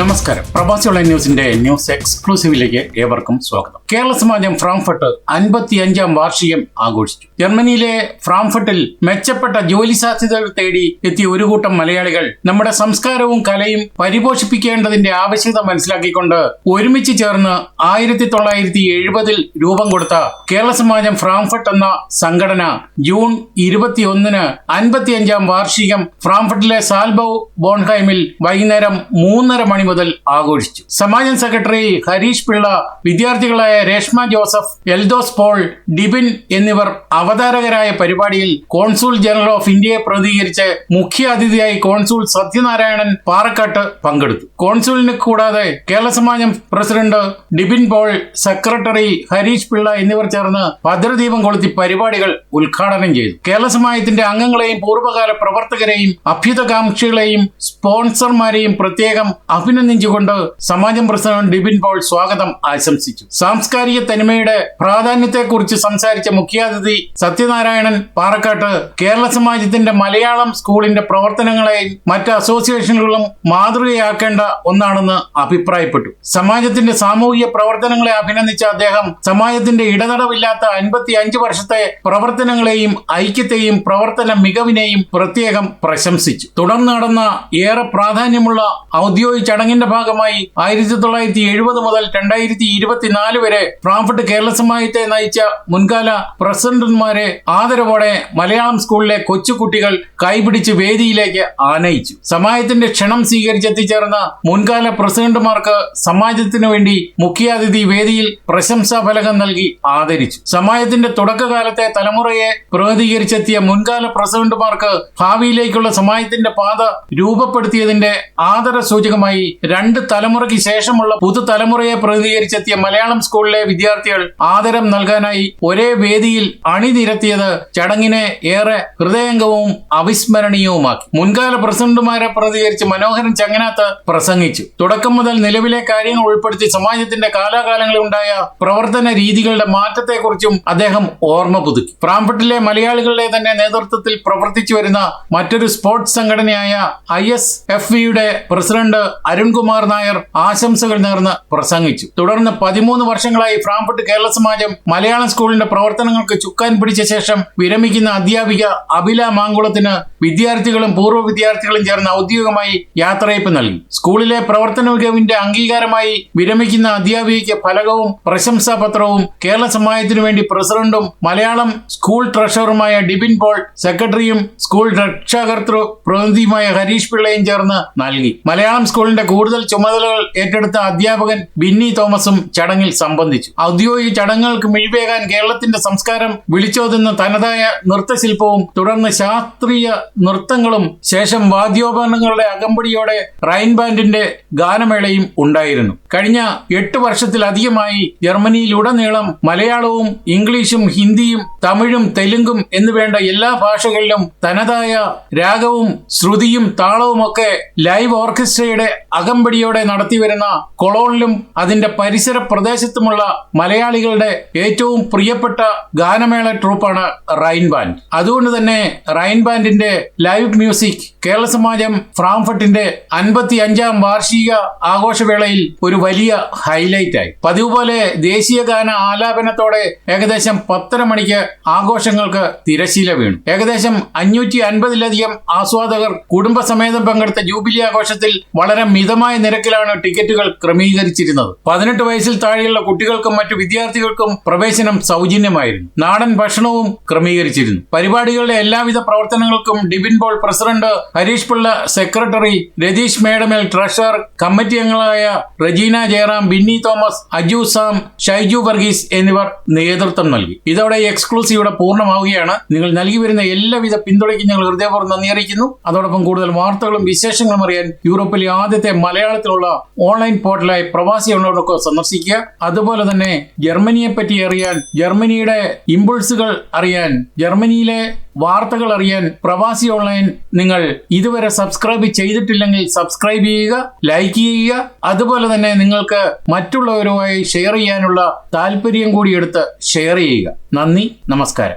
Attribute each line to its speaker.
Speaker 1: നമസ്കാരം. പ്രവാസി ഓൺലൈൻ ന്യൂസിന്റെ ന്യൂസ് എക്സ്ക്ലൂസീവിലേക്ക് ഏവർക്കും സ്വാഗതം. കേരള സമാജം ഫ്രാങ്ക്ഫർട്ട് അൻപത്തി അഞ്ചാം വാർഷികം ആഘോഷിച്ചു. ജർമ്മനിയിലെ ഫ്രാങ്ക്ഫർട്ടിൽ മെച്ചപ്പെട്ട ജോലി സാധ്യതകൾ തേടി എത്തിയ ഒരു കൂട്ടം മലയാളികൾ നമ്മുടെ സംസ്കാരവും കലയും പരിപോഷിപ്പിക്കേണ്ടതിന്റെ ആവശ്യകത മനസ്സിലാക്കിക്കൊണ്ട് ഒരുമിച്ച് ചേർന്ന് ആയിരത്തി തൊള്ളായിരത്തി എഴുപതിൽ രൂപം കൊടുത്ത കേരള സമാജം ഫ്രാങ്ക്ഫർട്ട് എന്ന സംഘടന ജൂൺ ഇരുപത്തിയൊന്നിന് അൻപത്തിയഞ്ചാം വാർഷികം ഫ്രാങ്ക്ഫർട്ടിലെ സാൽബോ ബോൺഹൈമിൽ വൈകുന്നേരം മൂന്നര മണി മുതൽ ആഘോഷിച്ചു. സമാജം സെക്രട്ടറി ഹരീഷ് പിള്ള വിദ്യാർത്ഥികളായ രേഷ്മ ജോസഫ് എൽദോസ് പോൾ ഡിബിൻ എന്നിവർ അവതാരകരായ പരിപാടിയിൽ കോൺസുൽ ജനറൽ ഓഫ് ഇന്ത്യയെ പ്രതികരിച്ച് മുഖ്യ അതിഥിയായി കോൺസുൽ സത്യനാരായണൻ പാറക്കാട്ട് പങ്കെടുത്തു. കോൺസുലിന് കൂടാതെ Kerala Samajam president Dibin Paul secretary Harish Pillai എന്നിവർ ചേർന്ന് ഭദ്രദീപം കൊളുത്തി പരിപാടികൾ ഉദ്ഘാടനം ചെയ്തു. കേരള സമാജത്തിന്റെ അംഗങ്ങളെയും പൂർവകാല പ്രവർത്തകരെയും അഭ്യുതകാംക്ഷികളെയും സ്പോൺസർമാരെയും പ്രത്യേകം അഭിനന്ദിച്ചുകൊണ്ട് സമാജം പ്രസിഡന്റ് ഡിബിൻ പോൾ സ്വാഗതം ആശംസിച്ചു. സാംസ്കാരിക തനിമയുടെ പ്രാധാന്യത്തെക്കുറിച്ച് സംസാരിച്ച മുഖ്യാതിഥി സത്യനാരായണൻ പാറക്കാട്ട് കേരള സമാജത്തിന്റെ മലയാളം സ്കൂളിന്റെ പ്രവർത്തനങ്ങളെ മറ്റ് അസോസിയേഷനുകളും മാതൃകയാക്കേണ്ട ഒന്നാണെന്ന് അഭിപ്രായപ്പെട്ടു. സമാജത്തിന്റെ സാമൂഹിക പ്രവർത്തനങ്ങളെ അഭിനന്ദിച്ച അദ്ദേഹം സമാജത്തിന്റെ ഇടതടവില്ലാത്ത അൻപത്തി അഞ്ച് വർഷത്തെ പ്രവർത്തനങ്ങളെയും ഐക്യത്തെയും പ്രവർത്തന മികവിനെയും പ്രത്യേകം പ്രശംസിച്ചു. തുടർന്ന് നടന്ന ഏറെ പ്രാധാന്യമുള്ള ഔദ്യോഗിക ചടങ്ങിന്റെ ഭാഗമായി ആയിരത്തി തൊള്ളായിരത്തി എഴുപത് മുതൽ രണ്ടായിരത്തി ഇരുപത്തിനാല് വരെ ഫ്രാങ്ക്ഫർട്ട് കേരള സമാജത്തെ നയിച്ച മുൻകാല പ്രസിഡന്റുമാരെ ആദരവോടെ മലയാളം സ്കൂളിലെ കൊച്ചുകുട്ടികൾ കൈപിടിച്ച് വേദിയിലേക്ക് ആനയിച്ചു. സമാജത്തിന്റെ ക്ഷണം സ്വീകരിച്ചെത്തിച്ചേർന്ന മുൻകാല പ്രസിഡന്റുമാർക്ക് സമാജത്തിനു വേണ്ടി മുഖ്യാതിഥി വേദിയിൽ പ്രശംസാ ഫലകം നൽകി ആദരിച്ചു. സമാജത്തിന്റെ തുടക്കകാലത്തെ തലമുറയെ പ്രതികരിച്ചെത്തിയ മുൻകാല പ്രസിഡന്റുമാർക്ക് ഭാവിയിലേക്കുള്ള സമാജത്തിന്റെ പാത രൂപപ്പെടുത്തിയതിന്റെ ആദര സൂചകമായി രണ്ട് തലമുറയ്ക്ക് ശേഷമുള്ള പുതുതലമുറയെ പ്രതിനിധീകരിച്ചെത്തിയ മലയാളം സ്കൂളിലെ വിദ്യാർത്ഥികൾ ആദരം നൽകാനായി ഒരേ വേദിയിൽ അണിനിരത്തിയത് ചടങ്ങിനെ ഏറെ ഹൃദയംഗവും അവിസ്മരണീയവുമാക്കി. മുൻകാല പ്രസിഡന്റുമാരെ പ്രതികരിച്ച് മനോഹരൻ ചങ്ങനാത്ത് പ്രസംഗിച്ചു. തുടക്കം മുതൽ നിലവിലെ കാര്യങ്ങൾ ഉൾപ്പെടുത്തി സമാജത്തിന്റെ കാലാകാലങ്ങളിൽ ഉണ്ടായ പ്രവർത്തന രീതികളുടെ മാറ്റത്തെക്കുറിച്ചും അദ്ദേഹം ഓർമ്മ പുതുക്കി. പ്രാംപട്ടിലെ മലയാളികളുടെ തന്നെ നേതൃത്വത്തിൽ പ്രവർത്തിച്ചു വരുന്ന മറ്റൊരു സ്പോർട്സ് സംഘടനയായ ഐ എസ് എഫ് വിയുടെ പ്രസിഡന്റ് അരുൺകുമാർ നായർ ആശംസകൾ നേർന്ന് പ്രസംഗിച്ചു. തുടർന്ന് പതിമൂന്ന് വർഷങ്ങളായി ഫ്രാങ്ക്ഫർട്ട് കേരള സമാജം മലയാളം സ്കൂളിന്റെ പ്രവർത്തനങ്ങൾക്ക് ചുക്കാൻ പിടിച്ച ശേഷം വിരമിക്കുന്ന അധ്യാപിക അഭില മാങ്കുളത്തിന് വിദ്യാർത്ഥികളും പൂർവ വിദ്യാർത്ഥികളും ചേർന്ന് ഔദ്യോഗികമായി യാത്രയപ്പ് നൽകി. സ്കൂളിലെ പ്രവർത്തന മികവിന്റെ അംഗീകാരമായി വിരമിക്കുന്ന അധ്യാപികയ്ക്ക് ഫലകവും പ്രശംസാപത്രവും കേരള സമാജത്തിനു വേണ്ടി പ്രസിഡന്റും മലയാളം സ്കൂൾ ട്രഷററുമായ ഡിബിൻ പോൾ സെക്രട്ടറിയും സ്കൂൾ രക്ഷാകർത്തൃ പ്രതിനിധിയുമായ ഹരീഷ് പിള്ളയും ചേർന്ന് നൽകി. മലയാളം സ്കൂളിന്റെ കൂടുതൽ ചുമതലകൾ ഏറ്റെടുത്ത അധ്യാപകൻ ബിന്നി തോമസും ചടങ്ങിൽ സംബന്ധിച്ചു. ഔദ്യോഗിക ചടങ്ങുകൾക്ക് മിഴിവേകാൻ കേരളത്തിന്റെ സംസ്കാരം വിളിച്ചോതുന്ന തനതായ നൃത്തശില്പവും തുടർന്ന് ശാസ്ത്രീയ നൃത്തങ്ങളും ശേഷം വാദ്യോപകരണങ്ങളുടെ അകമ്പടിയോടെ റൈൻ ബാൻഡിന്റെ ഗാനമേളയും ഉണ്ടായിരുന്നു. കഴിഞ്ഞ എട്ട് വർഷത്തിലധികമായി ജർമ്മനിയിലുടനീളം മലയാളവും ഇംഗ്ലീഷും ഹിന്ദിയും തമിഴും തെലുങ്കും എന്നുവേണ്ട എല്ലാ ഭാഷകളിലും തനതായ രാഗവും ശ്രുതിയും താളവും ഒക്കെ ലൈവ് ഓർക്കസ്ട്രയുടെ അകമ്പടിയോടെ നടത്തിവരുന്ന കൊളോണിലും അതിന്റെ പരിസര പ്രദേശത്തുമുള്ള മലയാളികളുടെ ഏറ്റവും പ്രിയപ്പെട്ട ഗാനമേള ട്രൂപ്പാണ് റൈൻ ബാൻഡ്. അതുകൊണ്ട് തന്നെ റൈൻ ബാൻഡിന്റെ ലൈവ് മ്യൂസിക് കേരള സമാജം ഫ്രാംഫട്ടിന്റെ അൻപത്തി അഞ്ചാം വാർഷിക ആഘോഷവേളയിൽ ഒരു വലിയ ഹൈലൈറ്റ് ആയി പതിവ് പോലെ ദേശീയ ഗാന ആലാപനത്തോടെ ഏകദേശം പത്തര മണിക്ക് ആഘോഷങ്ങൾക്ക് തിരശീല വീണു. ഏകദേശം അഞ്ഞൂറ്റി അൻപതിലധികം ആസ്വാദകർ കുടുംബസമേതം പങ്കെടുത്ത ജൂബിലി ആഘോഷത്തിൽ വളരെ മിതമായ നിരക്കിലാണ് ടിക്കറ്റുകൾ ക്രമീകരിച്ചിരുന്നത്. പതിനെട്ട് വയസ്സിൽ താഴെയുള്ള കുട്ടികൾക്കും മറ്റു വിദ്യാർത്ഥികൾക്കും പ്രവേശനം സൗജന്യമായിരുന്നു. നാടൻ ഭക്ഷണവും ക്രമീകരിച്ചിരുന്നു. പരിപാടികളുടെ എല്ലാവിധ പ്രവർത്തനങ്ങൾക്കും Dibin Paul president Harish Pillai secretary Ratheesh Medamel treasurer committee അംഗങ്ങളായ റജീന ജയറാം ബിന്നി തോമസ് അജു സാം ഷൈജു വർഗീസ് എന്നിവർ നേതൃത്വം നൽകി. ഇതോടെ എക്സ്ക്ലൂസീവ് ഇവിടെ പൂർണമാവുകയാണ്. നിങ്ങൾ നൽകി വരുന്ന എല്ലാവിധ പിന്തുണയ്ക്കും ഞങ്ങൾ ഹൃദയപൂർവം നന്ദി അറിയിക്കുന്നു. അതോടൊപ്പം കൂടുതൽ വാർത്തകളും വിശേഷങ്ങളും അറിയാൻ യൂറോപ്പിലെ ആദ്യത്തെ മലയാളത്തിലുള്ള ഓൺലൈൻ പോർട്ടലായി പ്രവാസി ഉള്ളവർക്ക് സന്ദർശിക്കുക. അതുപോലെ തന്നെ ജർമ്മനിയെ പറ്റി അറിയാൻ ജർമ്മനിയുടെ ഇമ്പൾസുകൾ അറിയാൻ ജർമ്മനിയിലെ വാർത്തകൾ അറിയാൻ പ്രവാസി ഓൺലൈൻ നിങ്ങൾ ഇതുവരെ സബ്സ്ക്രൈബ് ചെയ്തിട്ടില്ലെങ്കിൽ സബ്സ്ക്രൈബ് ചെയ്യുക ലൈക്ക് ചെയ്യുക. അതുപോലെ തന്നെ നിങ്ങൾക്ക് മറ്റുള്ളവരുമായി ഷെയർ ചെയ്യാനുള്ള താല്പര്യം കൂടി എടുത്ത് ഷെയർ ചെയ്യുക. നന്ദി നമസ്കാരം.